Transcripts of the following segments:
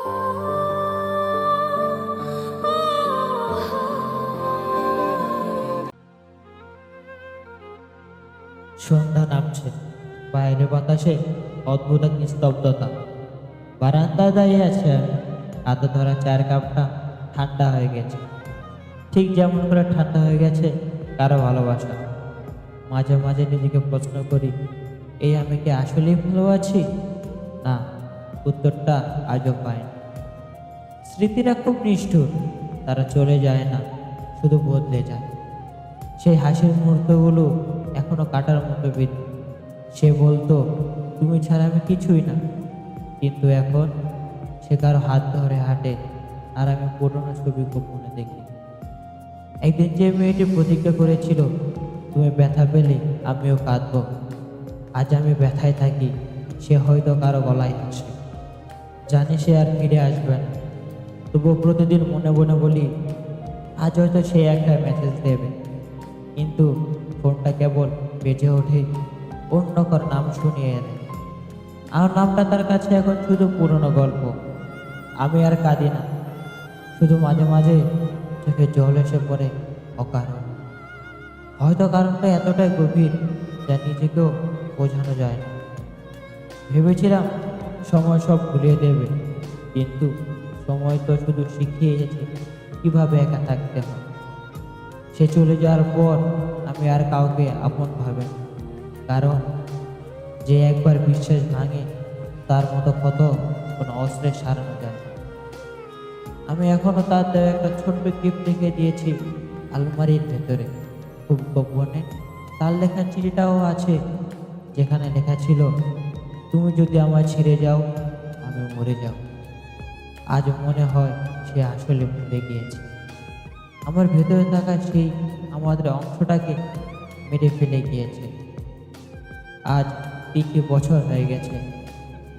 সন্ধ্যা নামছে। বাইরে বাতাসে অদ্ভুত এক নিস্তব্ধতা। বারান্দায় দাঁড়িয়ে আছে আমি হাতে ধরা চায়ের কাপটা ঠান্ডা হয়ে গেছে। ঠিক যেমন করে ঠান্ডা হয়ে গেছে কারও ভালোবাসা। মাঝে মাঝে নিজেকে প্রশ্ন করি, এই আমি কি আসলেই ভালো আছি না, উত্তরটা আজও পাইনি। স্মৃতিরা খুব নিষ্ঠুর। তারা চলে যায় না, শুধু বদলে যায়। সেই হাসির মুহূর্তগুলো এখনও কাটার মতো বিদ্যুৎ সে বলতো, তুমি ছাড়া আমি কিছুই না। কিন্তু এখন সে কারও হাত ধরে হাঁটে, আর আমি পুরনো ছবি গোপনে দেখি। একদিন যে মেয়েটি প্রতিজ্ঞা করেছিল, তুমি ব্যথা পেলে আমিও কাঁদব। আজ আমি ব্যথায় থাকি, সে হয়তো কারও গলায় আসে জানি সে আর ফিরে আসবে না। তবুও প্রতিদিন মনে মনে বলি, আজ হয়তো সে একটা মেসেজ দেবে। কিন্তু ফোনটা কেবল বেজে ওঠে অন্য কার নাম শুনিয়ে এনে। আমার নামটা তার কাছে এখন শুধু পুরনো গল্প। আমি আর কাঁদি না। শুধু মাঝে মাঝে চোখে জল এসে পড়ে অকারণ হয়তো কারণটা এতটাই গভীর যা নিজেকেও বোঝানো যায় না। ভেবেছিলাম সময় সব ভুলিয়ে দেবে, কিন্তু সময় তো শুধু শিখিয়ে গেছে, কীভাবে একা থাকতে হয় সে চলে যাওয়ার পর আমি আর কাউকে আপন ভাবে। কারণ যে একবার বিশ্বাস ভাঙে, তার মতো কত কোনো অস্ত্রের সারানো যায়। আমি এখনও তার দেওয়া একটা ছোট্ট গিফট রেখে দিয়েছি আলমারির ভেতরে খুব গোপনে তার লেখা চিঠিটাও আছে, যেখানে লেখা ছিল, তুমি যদি আমায় ছেড়ে যাও আমি মরে যাব আজ মনে হয় সে আসলে ভুলে গিয়েছে। আমার ভেতরে থাকা সেই আমাদের অংশটাকে মেরে ফেলে গিয়েছে। আজ তিনটি বছর হয়ে গেছে।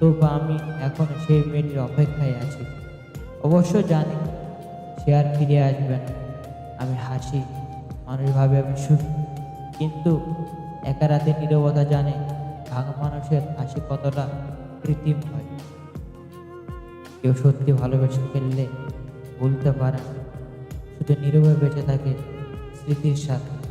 তবু আমি এখন সেই মেয়েটির অপেক্ষায় আছি। অবশ্য জানি সে আর ফিরে আসবে না। আমি হাসি মানুষভাবে আমি সুখ। কিন্তু একা রাতে নীরবতা জানে ভাঙা মানুষের হাসি কতটা কৃত্রিম হয়। কেউ সত্যি ভালোবেসে ফেললে ভুলতে পারে শুধু নীরবে বেঁচে থাকে স্মৃতির সাথে।